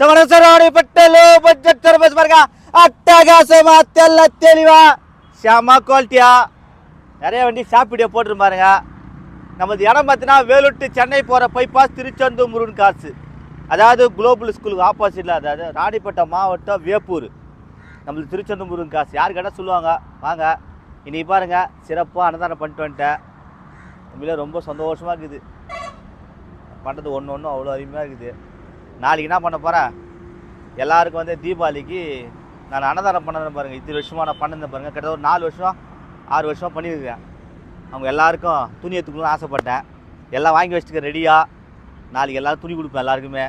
சமணசரோடிப்பட்ட low budget service பாருங்க அட்டகாசமா தெல்ல தெளிவா செம குவாலிட்டியா நிறைய வண்டி சாப்பிடியோ போட்டுரும் பாருங்க. நமது இடம் பார்த்தீங்கன்னா வேலூட்டு சென்னை போகிற பைபாஸ் திருச்செந்தூர் முருகன் காசு. அதாவது குளோபல் ஸ்கூலுக்கு ஆப்போசிட்டில் அதாவது ராணிப்பேட்டை மாவட்டம் வேப்பூர். நம்மளுக்கு திருச்செந்தூர் முருகன் காசு. யார் கேட்டால் சொல்லுவாங்க. வாங்க. இன்னைக்கு பாருங்கள் சிறப்பாக அன்னதானம் பண்ணிட்டு வந்துட்டேன். உண்மையிலே ரொம்ப சந்தோஷமாக இருக்குது. பண்ணுறது ஒன்று ஒன்றும் அவ்வளோ அருமையாக இருக்குது. நாளைக்கு என்ன பண்ண போகிறேன் எல்லாருக்கும் வந்து தீபாவளிக்கு நான் அன்னதானம் பண்ணதை பாருங்கள் இத்தனை வருஷமாக நான் பண்ணதை பாருங்கள் கிட்டத்தட்ட ஒரு நாலு வருஷம் ஆறு வருஷமாக பண்ணியிருக்கேன். அவங்க எல்லாருக்கும் துணி எடுத்துக்கணும்னு ஆசைப்பட்டேன். எல்லாம் வாங்கி வச்சுக்க ரெடியாக நாளைக்கு எல்லாரும் துணி கொடுப்பேன் எல்லாருக்குமே.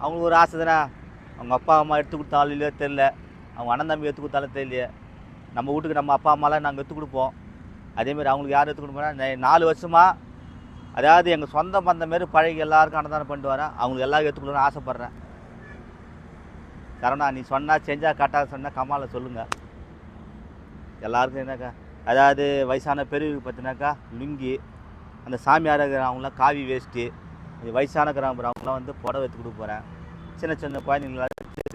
அவங்களுக்கு ஒரு ஆசை தானே? அவங்க அப்பா அம்மா எடுத்து கொடுத்தாலும் இல்லையோ தெரில அவங்க அண்ணன் தம்பி எடுத்து கொடுத்தாலும் தெரியலையே. நம்ம வீட்டுக்கு நம்ம அப்பா அம்மாலாம் நாங்கள் எடுத்து கொடுப்போம். அதேமாதிரி அவங்களுக்கு யார் எடுத்து கொடுப்போம்னா நாலு வருஷமாக அதாவது எங்கள் சொந்த பந்த மாரி பழகி எல்லாருக்கும் அன்னதானம் பண்ணிட்டு வரேன். அவங்களுக்கு எல்லாரும் எடுத்துக்கணும்னு ஆசைப்பட்றேன். சரவணா நீ சொன்னால் செஞ்சால் கரெக்டாக சொன்னால் கமால சொல்லுங்கள் எல்லாருக்கும் என்னக்கா? அதாவது வயசான பெரியவங்க பார்த்தினாக்கா லுங்கி அந்த சாமியார் இருக்கிறவங்களாம் காவி வேஷ்டி வயசான கிராமம் அவங்களாம் வந்து புடவை எடுத்து கொடுக்க போகிறேன் சின்ன சின்ன குழந்தைங்களா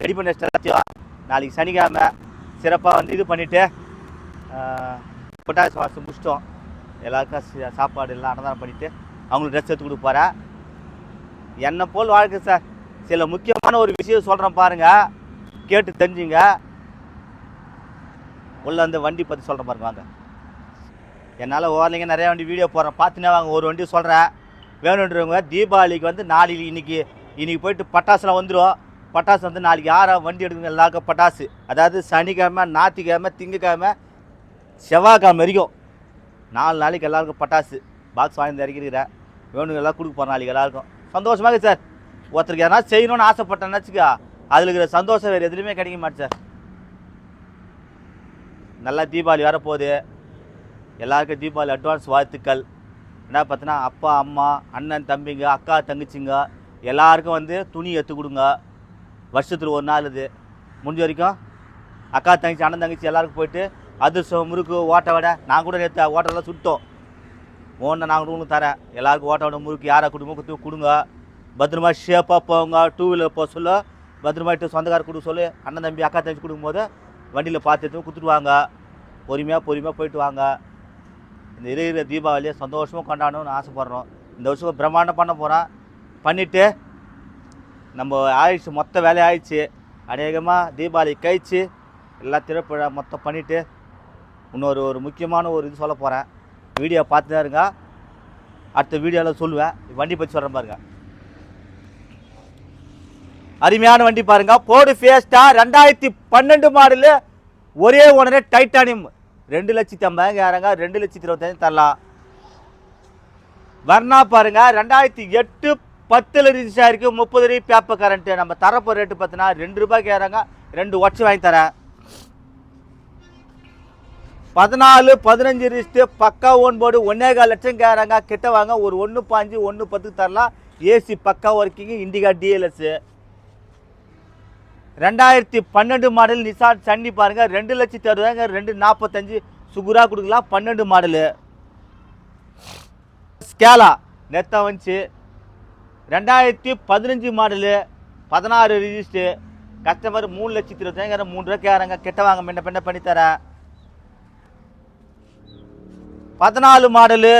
ரெடி பண்ணி எல்லாத்தையும் நாளைக்கு சனிக்கிழமை சிறப்பாக வந்து இது பண்ணிவிட்டு பொட்டாசி வாசம் முடிச்சிட்டோம். எல்லாருக்கும் சாப்பாடு எல்லாம் அன்னதானம் பண்ணிவிட்டு அவங்களுக்கு ட்ரெஸ் எடுத்து கொடுப்பாரா? என்னை போல் வாழ்க்கை சார். சில முக்கியமான ஒரு விஷயம் சொல்கிறேன் பாருங்கள் கேட்டு தெரிஞ்சுங்க. உள்ள அந்த வண்டி பற்றி சொல்கிறேன் பாருங்க வாங்க. என்னால் ஓரலைங்க நிறையா வண்டி வீடியோ போடுறேன். பார்த்துனே வாங்க ஒரு வண்டி சொல்கிறேன் வேணுன்றவங்க தீபாவளிக்கு வந்து நாளைக்கு இன்னைக்கு இன்றைக்கி போயிட்டு பட்டாசுலாம் வந்துடும் பட்டாசு வந்து நாளைக்கு யாரா வண்டி எடுக்குங்க எல்லாருக்கும் பட்டாசு. அதாவது சனிக்கிழமை ஞாயிற்றுக்கிழமை திங்கக்கிழமை செவ்வாய்க்கிழமை வரைக்கும் நாலு நாளைக்கு எல்லாருக்கும் பட்டாசு. பாக்ஸ் வாங்கி இறக்கிருக்கிறேன். வேணுங்க கொடுக்க போகிறேன் நாளைக்கு எல்லாருக்கும் சந்தோஷமாக சார். ஒருத்தருக்கு எதனா செய்யணும்னு ஆசைப்பட்டேன்னு வச்சுக்கா அதில் இருக்கிற சந்தோஷம் வேறு எதுலையுமே கிடைக்க மாட்டேன் சார். நல்லா தீபாவளி வரப்போகுது. எல்லாருக்கும் தீபாவளி அட்வான்ஸ் வாழ்த்துக்கள். என்ன பார்த்தீங்கன்னா அப்பா அம்மா அண்ணன் தம்பிங்க அக்கா தங்கச்சிங்க எல்லாருக்கும் வந்து துணி எடுத்து கொடுங்க. வருஷத்தில் ஒரு நாள் இது. முடிஞ்ச வரைக்கும் அக்கா தங்கச்சி அண்ணன் தங்கச்சி எல்லாருக்கும் போயிட்டு அதிர்ஷ்டம் முறுக்கு ஓட்ட வடை. நான் கூட நேற்று ஓட்டெல்லாம் சுட்டோம். ஓனை நாங்கள் உங்களுக்கு தரேன். எல்லாருக்கும் ஓட்டோட முறுக்கு யாரை குடும்பம் கொடுத்து கொடுங்க. பத்திரமா ஷேப்பாக போங்க டூ வீலர் போக சொல்ல. பத்திரமாயிட்டு சொந்தக்கார கொடுக்க சொல்லு. அண்ணன் தம்பி அக்கா தம்பி கொடுக்கும்போது வண்டியில் பார்த்து எடுத்து கொடுத்துட்டு வாங்க. பொறுமையாக பொறுமையாக போயிட்டு வாங்க. இந்த இருக்கிற தீபாவளியை சந்தோஷமாக கொண்டாடணும்னு ஆசைப்பட்றோம். இந்த வருஷம் பிரம்மாண்டம் பண்ண போகிறோம் பண்ணிவிட்டு நம்ம ஆயிடுச்சு மொத்த வேலை ஆயிடுச்சு. அநேகமாக தீபாவளி கழிச்சு எல்லா திருப்பழா மொத்தம் பண்ணிவிட்டு இன்னொரு ஒரு முக்கியமான ஒரு இது சொல்ல போகிறேன் வீடியோ பார்த்துதான் இருங்க. அடுத்த வீடியோவில் சொல்லுவேன். வண்டி பற்றி சொல்கிறேன் பாருங்க. அருமையான வண்டி பாருங்க. போடு ஃபேஸ்டா ரெண்டாயிரத்தி பன்னெண்டு மாடலு ஒரே ஓனரே டைட்டானியம் ரெண்டு லட்சத்தி ஐம்பதாயிரங்க ரெண்டு லட்சத்தி இருபத்தஞ்சு தரலாம். வர்ணா பாருங்க. ரெண்டாயிரத்தி எட்டு பத்தில் ரிஜிஸ்டர் முப்பது ரூபாய் பேப்பர் கரண்ட்டு நம்ம தரப்போ ரேட்டு பார்த்தீங்கன்னா ரெண்டு ரூபாய்க்கு ஏறாங்க ரெண்டு ஒட்சி வாங்கி தரேன். பதினாலு பதினஞ்சு ரிஸ்ட்டு பக்கா ஓன் போர்டு ஒன்னே கால் லட்சம் கேட்குறாங்க கிட்ட வாங்க ஒரு ஒன்று பாஞ்சு ஒன்று பத்துக்கு தரலாம். ஏசி பக்கா ஒர்க்கிங்கு இண்டிகா டிஎல்எஸ்ஸு ரெண்டாயிரத்தி பன்னெண்டு மாடல் நிசான் சன்னி பாருங்கள் ரெண்டு லட்சத்தி அறுபதாங்க ரெண்டு நாற்பத்தஞ்சு சுகுரா கொடுக்கலாம் பன்னெண்டு மாடலு. ஸ்கேலா நெத்தம் வந்துச்சு ரெண்டாயிரத்தி பதினஞ்சு மாடலு. பதினாறு ரிஜிஸ்ட்ரு. கஸ்டமர் மூணு லட்சத்தி இருபத்தாயிரம் மூணு ரூபா கேட்குறாங்க கெட்ட வாங்க முன்ன பின்ன பண்ணித்தரேன் பதினாலு மாடலு.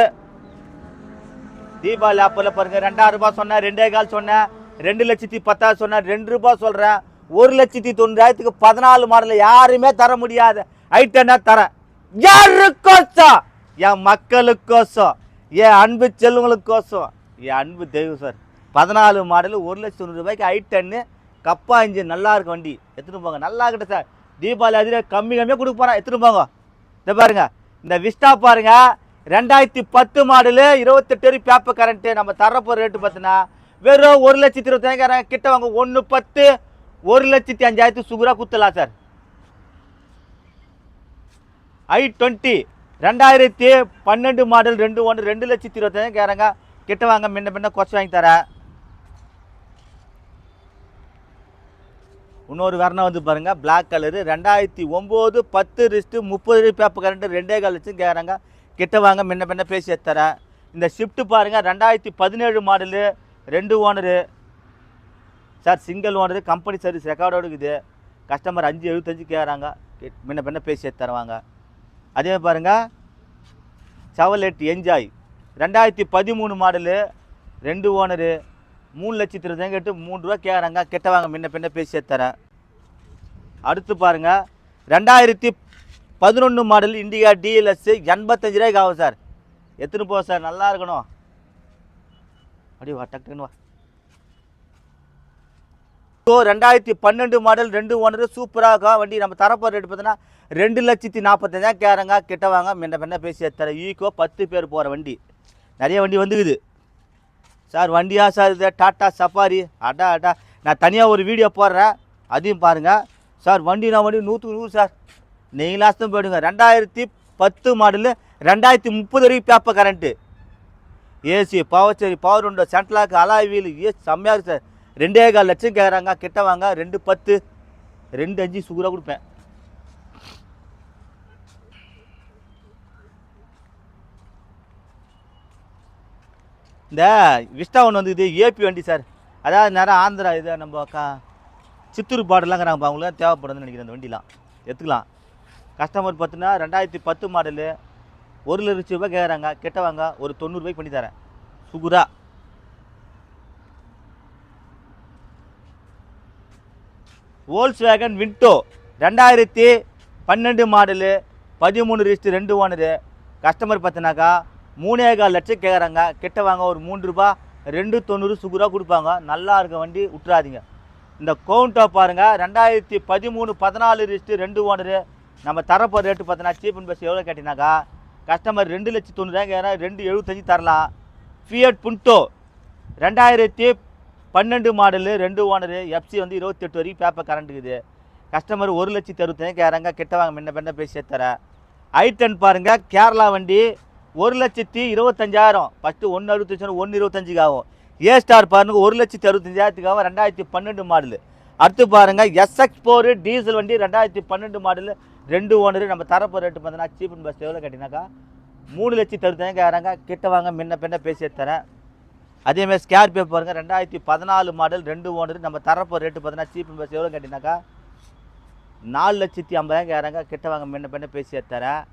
தீபாவளி ஆப்பில் பாருங்கள் ரெண்டாயிரம் ரூபாய் சொன்னேன் ரெண்டே கால் சொன்னேன் ரெண்டு லட்சத்தி பத்தாயிரம் சொன்னேன் ரெண்டு ரூபாய் சொல்கிறேன் ஒரு லட்சத்தி தொண்ணூறாயிரத்துக்கு பதினாலு மாடல் யாருமே தர முடியாது. ஐட்டனா தரேன் யாருக்கோசம்? என் மக்களுக்கோசம். என் அன்பு செல்வங்களுக்கோசம். என் அன்பு தெய்வம் சார். பதினாலு மாடல் ஒரு லட்சத்தி தொண்ணூறு ரூபாய்க்கு ஐட்டன்னு கப்பா இன்ஜின் நல்லா இருக்கு வண்டி. எடுத்துகிட்டு போங்க. நல்லா இருக்கட்டும் சார். தீபாவளி அதில் கம்மி கம்மியாக கொடுக்க போகிறேன் எடுத்துகிட்டு போங்க. இதை பாருங்கள் இந்த விஸ்டா பாருங்க. ரெண்டாயிரத்தி பத்து மாடலு இருபத்தெட்டு பேப்பர் கரண்ட்டு நம்ம தரப்போகிற ரேட்டு பார்த்தீங்கன்னா வெறும் ஒரு லட்சத்தி இருபத்தாயிரம் கிட்ட வாங்க. ஒன்று பத்து ஒரு லட்சத்தி அஞ்சாயிரத்து சுகுரா குத்தலாம் சார் ஐ டுவெண்ட்டி ரெண்டாயிரத்தி பன்னெண்டு மாடல் ரெண்டு ஒன்று ரெண்டு லட்சத்தி இருபத்தாயிரம் கேட்குறாங்க கிட்ட வாங்க. முன்ன பின்ன குறைச்சி வாங்கி தரேன். இன்னொரு வர்ணம் வந்து பாருங்கள் பிளாக் கலரு ரெண்டாயிரத்தி ஒம்பது பத்து ரிஸ்ட்டு முப்பது பேப்பர் கரண்ட்டு ரெண்டே கால் லட்சம் கேட்குறாங்க கிட்ட வாங்க முன்ன பின்ன பேசி தரேன் இந்த ஷிஃப்ட்டு பாருங்கள் ரெண்டாயிரத்தி பதினேழு மாடலு ரெண்டு owner sir single owner company service ரெக்கார்டோடு இருக்குது. கஸ்டமர் அஞ்சு எழுபத்தஞ்சு கேட்குறாங்க முன்ன பின்ன பேசி தருவாங்க அதே பாருங்க எட்டு என்ஜாய் ரெண்டாயிரத்தி பதிமூணு மாடலு ரெண்டு ஓனரு மூணு லட்சத்தி இருபதாயிரம் கேட்டு மூணு ரூபா கேட்குறாங்க கிட்ட வாங்க முன்ன பின்ன பேசியே தரேன் அடுத்து பாருங்கள் ரெண்டாயிரத்தி பதினொன்று மாடல் இண்டிகா டிஎல்எஸ் எண்பத்தஞ்சு ரூபாய்க்கு ஆகும் சார். எத்தனை போகும் சார் நல்லா இருக்கணும். அப்படியே வா டக்குன்னு வா. ஸோ ரெண்டாயிரத்தி பன்னெண்டு மாடல் ரெண்டு ஓனர் சூப்பராக இருக்கும் வண்டி நம்ம தரப்போகிற ரேட்டு பார்த்தீங்கன்னா ரெண்டு லட்சத்தி நாற்பத்தஞ்சா கேட்குறாங்க கிட்ட வாங்க முன்ன பின்ன பேசி தர ஈக்கோ பத்து பேர் போகிற வண்டி. நிறைய வண்டி வந்துக்குது. சார் வண்டியா சார் இது. டாட்டா சஃபாரி. அடா அடா. நான் தனியாக ஒரு வீடியோ போடுறேன். அதையும் பாருங்கள் சார் வண்டி நான் வண்டி நூற்றுக்கு நூறு சார். நீங்களாச்சும் போயிடுங்க. ரெண்டாயிரத்தி பத்து மாடலு ரெண்டாயிரத்தி முப்பது வரைக்கும் பேப்பர் கரண்ட்டு. ஏசி பவர் சரி பவர் உண்டோ சென்ட்லாக்கு அலாய் வீல் ஏ செம்மையாக இருக்கும் சார். ரெண்டே கால் லட்சம் கேட்குறாங்க கிட்ட வாங்க. ரெண்டு பத்து ரெண்டு அஞ்சு சுகராக கொடுப்பேன். இந்த விஸ்டா ஒன்று வந்து இது ஏபி வண்டி சார். அதாவது நேரம் ஆந்திரா இது நம்ம கா சித்தூர் பாடலாங்கிறாங்க அவங்களுக்கு தேவைப்படுதுன்னு நினைக்கிறேன் அந்த வண்டிலாம். எடுத்துக்கலாம். கஸ்டமர் பார்த்தீங்கன்னா ரெண்டாயிரத்தி பத்து மாடலு ஒரு லட்சம் ரூபாய் கேட்குறாங்க கெட்ட வாங்க ஒரு தொண்ணூறுபாய்க்கு பண்ணி தரேன். சுகுரா. ஓல்ஸ் வேகன் விண்டோ ரெண்டாயிரத்தி பன்னெண்டு மாடலு பதிமூணு ரிஸ்ட்டு ரெண்டு ஓனரு கஸ்டமர் பார்த்தினாக்கா மூணே கால் லட்சம் கேட்குறாங்க கிட்ட வாங்க ஒரு மூன்று ரூபா ரெண்டு தொண்ணூறு சுகுரா கொடுப்பாங்க. நல்லா இருக்க வண்டி விட்டுறாதீங்க இந்த கவுண்டோ பாருங்கள் ரெண்டாயிரத்தி பதிமூணு பதினாலு ரிஸ்ட்டு ரெண்டு ஓனரு நம்ம தரப்போ ரேட்டு பார்த்தோன்னா சீப் அண்ட் பஸ் எவ்வளோ கேட்டினாக்கா கஸ்டமர் ரெண்டு லட்சத்து தொண்ணூறாயிரம் கேட்குறாங்க ரெண்டு எழுபத்தஞ்சு தரலாம். ஃபியட் புண்டோ ரெண்டாயிரத்தி பன்னெண்டு மாடலு ரெண்டு ஓனரு எஃப்சி வந்து இருபத்தெட்டு வரைக்கும் பேப்பர் கரண்ட் இருக்குது. கஸ்டமர் ஒரு லட்சத்தி அறுபத்தஞ்சு கேட்குறாங்க கிட்ட வாங்க முன்ன பின்ன பேசி தரேன் ஐ டென் பாருங்கள் கேரளா வண்டி ஒரு லட்சத்தி இருபத்தஞ்சாயிரம். ஃபஸ்ட்டு ஒன்று அறுபத்தஞ்சு ஒன்று இருபத்தஞ்சுக்கு ஆகும். ஏ ஸ்டார் பாருங்க ஒரு லட்சத்தி அறுபத்தஞ்சாயிரத்துக்கு ஆகும் ரெண்டாயிரத்தி பன்னெண்டு மாடலு அடுத்து பாருங்க எஸ்எக்ஸ் ஃபோரு டீசல் வண்டி ரெண்டாயிரத்தி பன்னெண்டு மாடலு ரெண்டு ஓனரு நம்ம தரப்போ ரேட்டு பார்த்தீங்கன்னா சீப் அண்ட் பஸ் எவ்வளோ கேட்டினாக்கா மூணு லட்சத்தி அறுபத்தஞ்சு கேட்குறாங்க கிட்ட வாங்க முன்ன பின்ன பேசி தரேன். அதேமாதிரி ஸ்கார்பியோ பாருங்க ரெண்டாயிரத்தி பதினாலு மாடல் ரெண்டு ஓனர் நம்ம தரப்போ ரேட்டு பார்த்தீங்கன்னா சீப் அண்ட் பஸ் எவ்வளோ கேட்டினாக்கா நாலு லட்சத்தி ஐம்பதாயிரம் கேட்குறாங்க கிட்ட வாங்க முன்ன பின்ன பேசி தரேன்.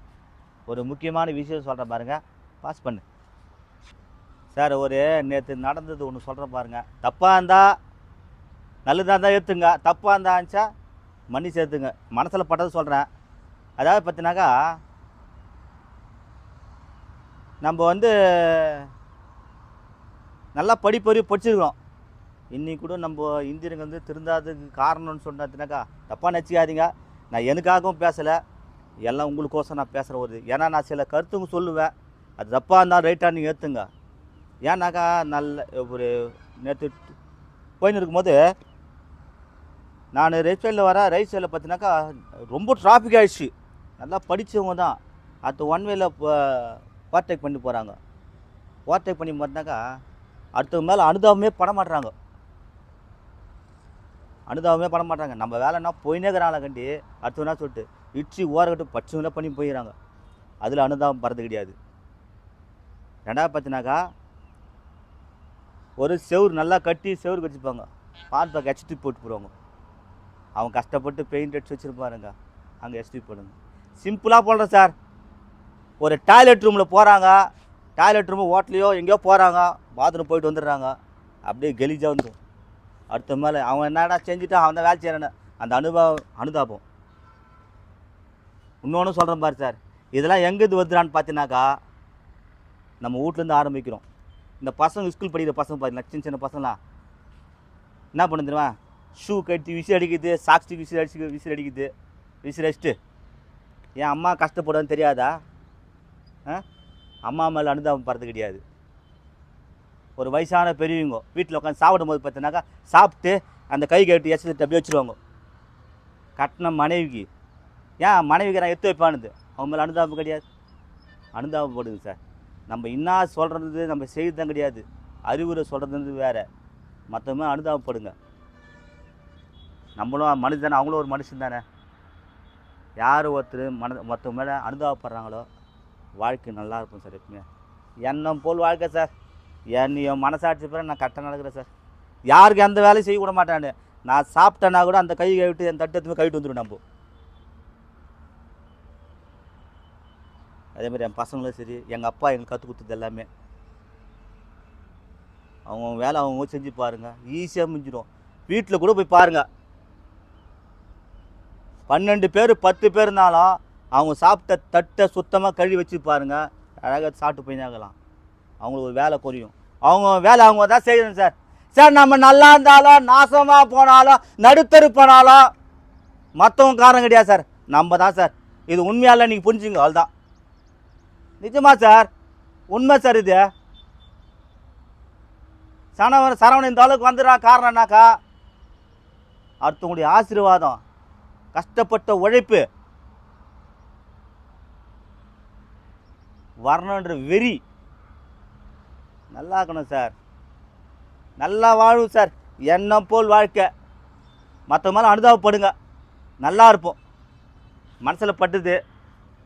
ஒரு முக்கியமான விஷயம் சொல்கிறேன் பாருங்கள் பாஸ் பண்ணு. சார் ஒரு நேற்று நடந்தது ஒன்று சொல்கிறேன் பாருங்கள் தப்பாக இருந்தால் நல்லதாக இருந்தால் ஏற்றுங்க தப்பாக இருந்தால் இருந்துச்சா மன்னி சேர்த்துங்க மனசில் பட்டது சொல்கிறேன் அதாவது பார்த்தினாக்கா நம்ம வந்து நல்லா படிப்பறிவு படிச்சிருக்கிறோம். இன்னைக்கு கூட நம்ம இந்தியர்கள் வந்து திருந்தாததுக்கு காரணம்னு சொன்னாத்தினாக்கா தப்பாக நினச்சிக்காதீங்க. நான் எனக்காகவும் பேசலை. எல்லாம் உங்களுக்கோசம் நான் பேசுகிற ஒரு ஏன்னா நான் சில கருத்துங்க சொல்லுவேன். அது தப்பாக இருந்தால் ரைட்டாக நீங்கள் ஏற்றுங்க ஏன்னாக்கா நல்ல ஒரு நேற்று போயின்னு இருக்கும்போது நான் ரைட் சைடில் வர ரைட் சைடில் பார்த்தினாக்கா ரொம்ப டிராஃபிக் ஆகிடுச்சு நல்லா படித்தவங்க தான். அடுத்து ஒன் வேல ஓவர்டேக் பண்ணி போகிறாங்க ஓவர்டேக் பண்ணி போனாக்கா அடுத்தவங்க மேலே அனுதாபமே பட மாட்டுறாங்க அனுதாபமே பட மாட்டாங்க நம்ம வேலைன்னா போயினே இருக்கிறாங்களா கண்டி. அடுத்தவனா சொல்லிட்டு இட்சி ஓரக்கட்டு பச்சைங்களா பண்ணி போயிடறாங்க. அதில் அனுதாபம் பறது கிடையாது. ரெண்டாவது பார்த்தினாக்கா ஒரு செவுரு நல்லா கட்டி செவுரு கட்டிப்பாங்க பார்ப்பாக்க ஹெச்டி போட்டு போடுவாங்க. அவன் கஷ்டப்பட்டு பெயிண்ட் அடிச்சு வச்சுருப்பாருங்க. அங்கே ஹெச்டி போடுங்க. சிம்பிளாக போடுறேன் சார் ஒரு டாய்லெட் ரூமில் போகிறாங்க டாய்லெட் ரூமு ஹோட்டலையோ எங்கேயோ போகிறாங்க பாத்ரூம் போயிட்டு வந்துடுறாங்க. அப்படியே கெலிஜாக வந்துடும். அடுத்த மேலே அவன் என்னடா செஞ்சுட்டான்? அவன் தான் வேலை செய்கிறான அந்த அனுபவம் அனுதாபம். இன்னொன்று சொல்கிறேன் பாரு சார். இதெல்லாம் எங்கேருந்து வந்துடான்னு பார்த்தீங்கன்னாக்கா நம்ம வீட்லேருந்து ஆரம்பிக்கிறோம். இந்த பசங்க ஸ்கூல் படிக்கிற பசங்க பார்த்தீங்கன்னா சின்ன சின்ன பசங்களாம். என்ன பண்ணு தெரியுமா? ஷூ கட்டி விசில் அடிக்குது சாக்ஸுக்கு விசில் அடிச்சு விசில் அடிக்குது. விசில் அடிச்சுட்டு. என் அம்மா கஷ்டப்படுறதுன்னு தெரியாதா? ஆ? அம்மா மேலே அனுதாபம் படுறது கிடையாது. ஒரு வயசான பெரியவங்க வீட்டில் உட்காந்து சாப்பிடும் போது பார்த்தீங்கன்னாக்கா சாப்பிட்டு அந்த கை கட்டி எச்சத்தை அப்படியே வச்சுருவாங்க. கட்டின மனைவிக்கு ஏன் மனைவிக்கு நான் எடுத்து வைப்பானுது. அவன் மேலே அனுதாபம் கிடையாது. அனுதாபப்படுங்க சார். நம்ம என்ன சொல்கிறது நம்ம செய்கிறது தான் கிடையாது. அறிவுரை சொல்கிறது வேறு. மற்றவங்க அனுதாபப்படுங்க நம்மளும் மனுஷன் அவங்களும் ஒரு மனுஷன் தானே. யார் ஒருத்தர் மன மற்றவங்க மேலே அனுதாபப்படுறாங்களோ வாழ்க்கை நல்லா இருக்கும் சார் எப்பவுமே. எண்ணம் போல் வாழ்க்கை சார். என் என் மனசாட்சி பிறகு நான் கரெக்டாக நடக்கிறேன் சார். யாருக்கு எந்த வேலையும் செய்ய மாட்டேன் மாட்டானு நான். சாப்பிட்டேன்னா கூட அந்த கை கழுவிட்டு என் தட்டு எடுத்துன்னு கழுவிட்டு வந்துடும் நம்ம. அதே மாதிரி என் பசங்களும் சரி எங்கள் அப்பா எங்களுக்கு கற்றுக் கொடுத்தது எல்லாமே. அவங்க வேலை அவங்க செஞ்சு பாருங்கள் ஈஸியாக முடிஞ்சிடும். வீட்டில் கூட போய் பாருங்கள் பன்னெண்டு பேர் பத்து பேர் இருந்தாலும் அவங்க சாப்பிட்ட தட்டை சுத்தமாக கழுவி வச்சு பாருங்கள் அழகாக சாப்பிட்டு போய் ஆகலாம் அவங்களுக்கு ஒரு வேலை குறையும் அவங்க வேலை அவங்க தான் செய்யணும் சார். சார் நம்ம நல்லா இருந்தாலும் நாசமாக போனாலும் நடுத்தரு போனாலும் மற்றவங்க காரணம் கிடையாது சார். நம்ம தான் சார். இது உண்மையால நீங்கள் புரிஞ்சுங்க அவ்வளோதான் நிஜமா சார்? உண்மை சார் இது. சனவன் சரவணன் இந்த அளவுக்கு வந்துடுறா காரணம் என்னக்கா? அடுத்தவங்களுடைய ஆசீர்வாதம் கஷ்டப்பட்ட உழைப்பு வரணுன்ற வெறி. நல்லா இருக்கணும் சார். நல்லா வாழும் சார். எண்ணம் போல் வாழ்க்கை. மற்ற மேலே அனுதாபப்படுங்க. நல்லா இருப்போம். மனசில் பட்டுது.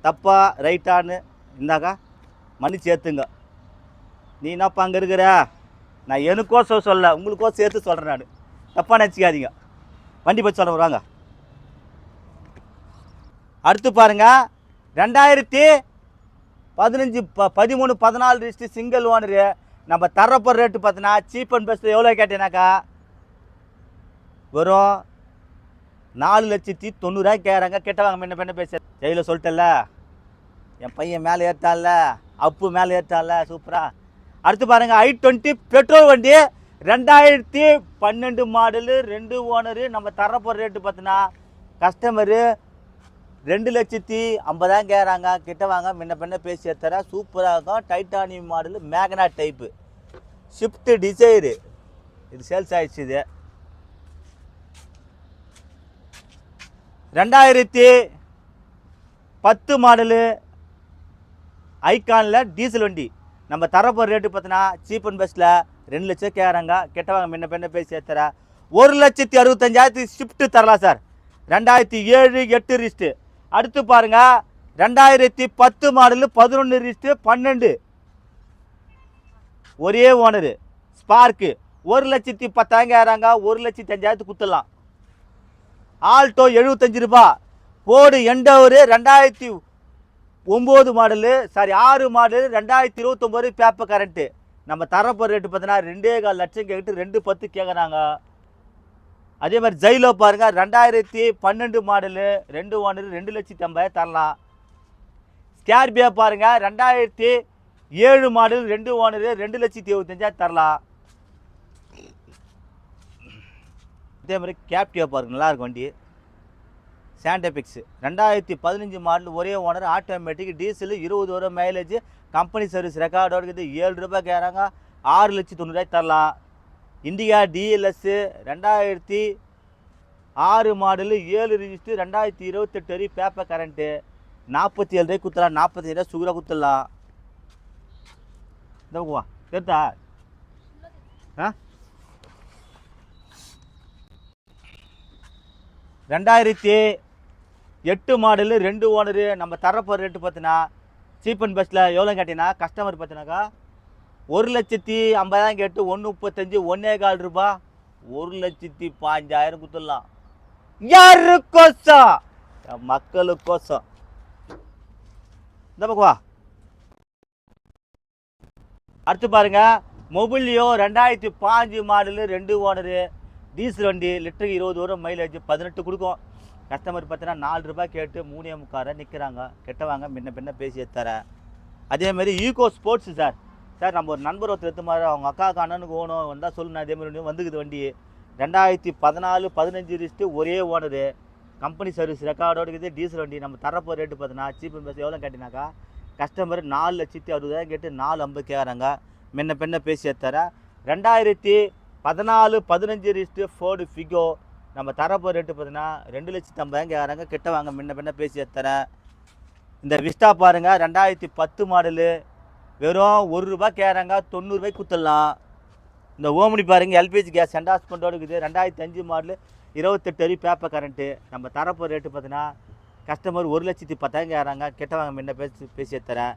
தப்பா ரைட்டான்னு இந்தாக்கா மன்னிச்சு சேர்த்துங்க நீ என்னப்பா அங்கே இருக்கிற? நான் எனக்கோசம் சொல்ல உங்களுக்கோ சேர்த்து சொல்கிறேன் நான். தப்பாக நினச்சிக்காதீங்க. வண்டி பற்றி சொல்ல வருவாங்க அடுத்து பாருங்க ரெண்டாயிரத்தி பதினஞ்சு ப பதிமூணு பதினாலு லிஸ்ட்டு சிங்கிள் ஓனரு நம்ம தரப்போ ரேட்டு பார்த்தீங்கன்னா சீப் அண்ட் பெஸ்ட்டு எவ்வளோ கேட்டீங்கன்னாக்கா வெறும் நாலு லட்சத்தி தொண்ணூறுரூவா கேட்குறாங்க கெட்ட வாங்க முன்ன பின்ன பேச ஜெயில சொல்லிட்டல என் பையன் மேலே ஏற்றால அப்பு மேலே ஏற்றால சூப்பராக அடுத்து பாருங்கள் ஐ டுவெண்ட்டி பெட்ரோல் வண்டி ரெண்டாயிரத்தி பன்னெண்டு மாடலு ரெண்டு ஓனரு நம்ம தரப்போகிற ரேட்டு பார்த்தீங்கன்னா கஸ்டமரு ரெண்டு லட்சத்தி ஐம்பதாயிரம் கேட்குறாங்க கிட்ட வாங்க முன்ன பின்ன பேசி தர சூப்பராக இருக்கும். Titanium model Magna type Swift Dzire இது சேல்ஸ் ஆயிடுச்சு இது. ரெண்டாயிரத்தி பத்து மாடலு ஐகானில் டீசல் வண்டி. நம்ம தரப்போகிற ரேட்டு பார்த்தோன்னா சீப் அண்ட் பெஸ்ட்டில் ரெண்டு லட்சம் கேட்குறாங்க கெட்டவங்க முன்ன பின்ன பேசி சேர்த்துற. ஒரு லட்சத்தி அறுபத்தஞ்சாயிரத்தி ஷிஃப்ட்டு தரலாம் சார் ரெண்டாயிரத்தி ஏழு எட்டு ரிஸ்ட்டு அடுத்து பாருங்க ரெண்டாயிரத்தி பத்து மாடலு பதினொன்று ரிஸ்ட்டு பன்னெண்டு. ஒரே ஓனரு ஸ்பார்க்கு ஒரு லட்சத்தி பத்தாயிரம் கேட்குறாங்க ஒரு லட்சத்தி அஞ்சாயிரத்து குத்துடலாம். ஆல்டோ எழுபத்தஞ்சு ரூபா. போடு எண்டவரு ரெண்டாயிரத்தி ஒம்பது மாடலு சாரி ஆறு மாடலு ரெண்டாயிரத்தி இருபத்தொம்போது பேப்பர் கரண்ட்டு நம்ம தரப்போ ரேட்டு பார்த்தீங்கன்னா ரெண்டே கால் லட்சம் கேட்டு ரெண்டு பத்து கேட்குறாங்க அதே மாதிரி ஜெயிலோ பாருங்க ரெண்டாயிரத்தி பன்னெண்டு மாடலு ரெண்டு ஓனரு ரெண்டு லட்சத்தி ஐம்பதாயிரம் தரலாம். ஸ்கேர்பியோ பாருங்க ரெண்டாயிரத்தி ஏழு மாடல் ரெண்டு ஓனரு ரெண்டு லட்சத்தி இருபத்தஞ்சாயிரம் தரலாம். அதே மாதிரி கேப்டியோ பாருங்க நல்லாயிருக்கும் வண்டி. சாண்டபிக்ஸ் ரெண்டாயிரத்தி பதினஞ்சு மாடல் ஒரே ஓனர் ஆட்டோமேட்டிக் டீசல் இருபது ரூபா மைலேஜ் கம்பெனி சர்வீஸ் ரெக்கார்டோடு இருக்குது. ஏழு ரூபாய் கேட்குறாங்க ஆறு லட்சத்தி தொண்ணூறாயிரம் தரலாம். இந்தியா டிஎல்எஸ்ஸு ரெண்டாயிரத்தி ஆறு மாடலு ஏழு ரிஜிஸ்டர் ரெண்டாயிரத்தி இருபத்தெட்டு வரை பேப்பர் கரண்ட்டு நாற்பத்தி ஏழு ரூபாய் குத்தலாம் நாற்பத்தி ஏழு சுகராக குத்தலாம். இந்த வா தெரித்தா ஆ? ரெண்டாயிரத்தி எட்டு மாடலு ரெண்டு ஓனரு நம்ம தரப்போகிற ரேட்டு பார்த்தீங்கன்னா சீப் அண்ட் பெஸ்ட்டில் எவ்வளோ கேட்டிங்கன்னா கஸ்டமர் பார்த்தினாக்கா ஒரு லட்சத்தி ஐம்பதாயிரம் கேட்டு ஒன்று முப்பத்தஞ்சு ஒன்றே கால் ரூபா ஒரு லட்சத்தி பாஞ்சாயிரம் கொடுத்துடலாம். யாருக்கோசம்? என் மக்களுக்கோசம். இந்த பக்குவா அடுத்து பாருங்க மொபிலியோ ரெண்டாயிரத்தி பாஞ்சு மாடலு ரெண்டு ஓனரு டீசல் வண்டி லிட்டருக்கு இருபது வரும் மைலேஜ் பதினெட்டு கொடுக்கும். கஸ்டமர் பார்த்தீங்கன்னா நாலு ரூபாய் கேட்டு மூணே முக்கார நிற்கிறாங்க கெட்டவாங்க முன்ன பின்ன பேசி தரேன் அதே மாதிரி ஈகோ ஸ்போர்ட்ஸு சார். சார் நம்ம ஒரு நண்பர் ஒருத்தர் எடுத்து மாதிரி அவங்க அக்காவுக்கு அண்ணனுக்கு ஓணும் வந்தால் சொல்லுண்ணா அதே மாதிரி வந்துக்குது வண்டி. ரெண்டாயிரத்தி பதினாலு பதினஞ்சு லிஸ்ட்டு ஒரே ஓனரு. கம்பெனி சர்வீஸ் ரெக்கார்டோடு இருக்குது. டீசல் வண்டி நம்ம தரப்போ ரேட்டு பார்த்தீங்கன்னா சீப் அண்ட் எவ்வளோ கேட்டினாக்கா கஸ்டமர் நாலு லட்சத்தி அறுபதாயிரம் கேட்டு நாலு ஐம்பது கேட்குறாங்க முன்ன பின்ன பேசி தரேன் ரெண்டாயிரத்தி பதினாலு பதினஞ்சு லிஸ்ட்டு ஃபோர்டு ஃபிகோ நம்ம தரப்போ ரேட்டு பார்த்தீங்கன்னா ரெண்டு லட்சத்தி ஐம்பதாயிரம் கேட்குறாங்க கிட்ட வாங்க முன்ன பின்ன பேசி தரேன் இந்த விஸ்டா பாருங்கள் ரெண்டாயிரத்தி பத்து மாடலு. வெறும் ஒரு ரூபா கேட்குறாங்க தொண்ணூறுபாய்க்கு குத்துடலாம். இந்த ஓமனி பாருங்கள் எல்பிஜி கேஸ் சென்டாஸ்மெண்ட்டோடு இருக்குது. ரெண்டாயிரத்தி அஞ்சு மாடலு இருபத்தெட்டு அடி பேப்பர் கரண்ட்டு நம்ம தரப்போ ரேட்டு பார்த்தீங்கன்னா கஸ்டமர் ஒரு லட்சத்தி பத்தாயிரம் கேட்குறாங்க கிட்ட வாங்க முன்ன பேசி பேசி தரேன்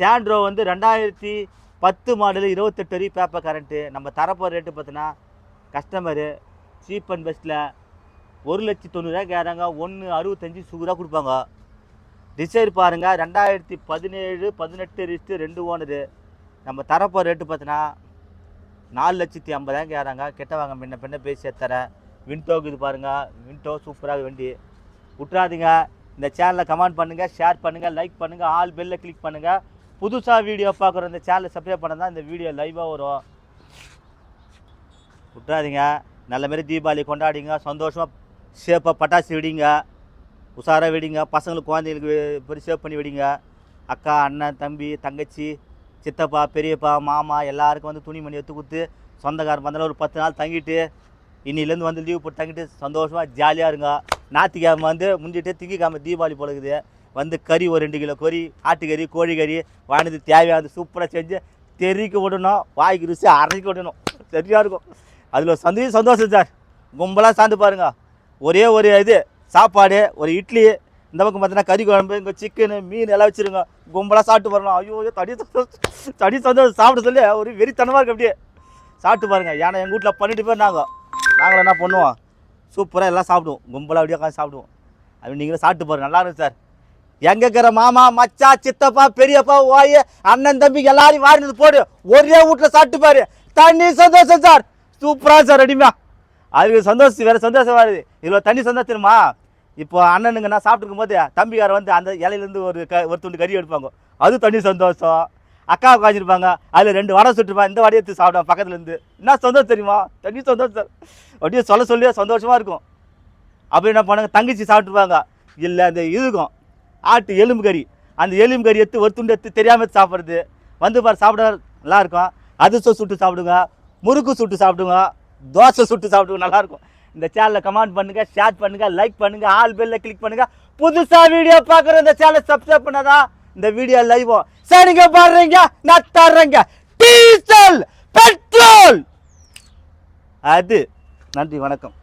சாண்ட்ரோ வந்து ரெண்டாயிரத்தி பத்து மாடலு இருபத்தெட்டு அடி பேப்பர் கரண்ட்டு நம்ம தரப்போ ரேட்டு பார்த்தீங்கன்னா கஸ்டமரு சீப் அண்ட் பெஸ்ட்டில் ஒரு லட்சத்தி தொண்ணூறுரூவா கேட்குறாங்க ஒன்று அறுபத்தஞ்சி சுகராக கொடுப்பாங்க. டிசைர் பாருங்கள் ரெண்டாயிரத்தி பதினேழு பதினெட்டு ரிஸ்ட்டு ரெண்டு ஓனரு. நம்ம தரப்போ ரேட்டு பார்த்தீங்கன்னா நாலு லட்சத்தி ஐம்பதாயிரம் கேட்குறாங்க கெட்ட வாங்க முன்ன பின்ன பேசி தரேன் விண்டோக்கு இது பாருங்கள் விண்டோ சூப்பராக வண்டி. விட்றாதீங்க இந்த சேனலை கமெண்ட் பண்ணுங்கள் ஷேர் பண்ணுங்கள் லைக் பண்ணுங்கள் ஆல் பெல்லில் கிளிக் பண்ணுங்கள் புதுசாக வீடியோ பார்க்குற இந்த சேனலை சப்ஸ்கிரைப் பண்ண தான் இந்த வீடியோ லைவாக வரும். விட்றாதீங்க நல்ல மாரி தீபாவளி கொண்டாடிங்க சந்தோஷமாக சேஃபாக பட்டாசு விடிங்க உஷாராக விடிங்க பசங்களுக்கு குழந்தைங்களுக்கு பெரிய சேவ் பண்ணி விடிங்க. அக்கா அண்ணன் தம்பி தங்கச்சி சித்தப்பா பெரியப்பா மாமா எல்லாருக்கும் வந்து துணிமணி எடுத்து கொடுத்து சொந்தக்காரன் வந்தாலும் ஒரு பத்து நாள் தங்கிட்டு இன்னிலேருந்து வந்து லீவ் போட்டு தங்கிட்டு சந்தோஷமாக ஜாலியாக இருங்க. ஞாயிற்றுக்கிழமை வந்து முடிஞ்சிட்டு திங்கக்கிழமை தீபாவளி போலக்குது வந்து கறி ஒரு ரெண்டு கிலோ கறி ஆட்டுக்கறி கோழிக்கறி வாங்கினது தேவையானது சூப்பராக செஞ்சு தெறிக்க விடணும் வாய்க்கு ருசி அரைக்க விடணும். சரியாக இருக்கும். அதில் சந்தி சந்தோஷம் சார். கும்பலாக சார்ந்து பாருங்க. ஒரே ஒரு இது சாப்பாடு ஒரு இட்லி இந்த பக்கம் பார்த்தீங்கன்னா கறி குழம்பு இங்கே சிக்கனு மீன் எல்லாம் வச்சுருங்க. கும்பலாக சாப்பிட்டு வரணும் ஐயோ தடி சந்தோஷம் தடி சந்தோஷம் சாப்பிட சொல்லி. ஒரு வெறித்தனமாக இருக்கு அப்படியே. சாப்பிட்டு பாருங்க. ஏன்னா எங்கள் வீட்டில் பன்னெண்டு பேர் நாங்கள் நாங்களும் என்ன பண்ணுவோம்? சூப்பராக எல்லாம் சாப்பிடுவோம். கும்பலாக அப்படியே உட்காந்து சாப்பிடுவோம். அது நீங்களும் சாப்பிட்டு பாருங்க. நல்லா இருக்கும் சார். எங்கே இருக்கிற மாமா மச்சா சித்தப்பா பெரியப்பா ஓய அண்ணன் தம்பி எல்லாரையும் வாரினது போடு. ஒரே வீட்டில் சாப்பிட்டு பாரு. தண்ணி சந்தோஷம் சார். சூப்பராக சார் ரெடிமா அதுக்கு சந்தோஷம் வேறு சந்தோஷம் வருது இவ்வளோ தண்ணி சந்தோஷம் தெரியுமா? இப்போ அண்ணனுங்க நான் சாப்பிட்டுருக்கும் போது தம்பிக்கார வந்து அந்த இலையிலேருந்து ஒரு க ஒரு துண்டு கறி எடுப்பாங்க. அது தண்ணி சந்தோஷம். அக்கா உட்காந்துருப்பாங்க அதில் ரெண்டு வடை சுட்டுருப்பாங்க. இந்த வடையை எடுத்து சாப்பிடுவேன் பக்கத்துலேருந்து என்ன சந்தோஷம் தெரியுமா? தண்ணி சந்தோஷம் சார். அப்படியே சொல்ல சொல்லியே சந்தோஷமாக இருக்கும். அப்படி என்ன பண்ணாங்க தங்கச்சி சாப்பிட்டுருப்பாங்க. இல்லை அந்த இதுக்கும் ஆட்டு எலும்பு கறி. அந்த எலும்பு கறி எடுத்து ஒரு துண்டு எடுத்து தெரியாமல் சாப்பிட்றது. வந்து பாரு சாப்பிட நல்லா இருக்கும். அதிர்ஷ்டம் சுட்டு சாப்பிடுங்க. முறுக்கு சுட்டு சாப்பிடுங்க தோசை சுட்டு சாப்பிடுங்க நல்லாயிருக்கும். இந்த சேனலில் கமெண்ட் பண்ணுங்கள் ஷேர் பண்ணுங்க லைக் பண்ணுங்கள் ஆல் பெல்ல கிளிக் பண்ணுங்கள் புதுசாக வீடியோ பார்க்குற இந்த சேனலை சப்ஸ்கிரைப் பண்ணாதா? இந்த வீடியோ லைவோ சரிங்க பாடுறீங்க நான் தர்றேங்க. டீசல் பெட்ரோல் அது நன்றி வணக்கம்.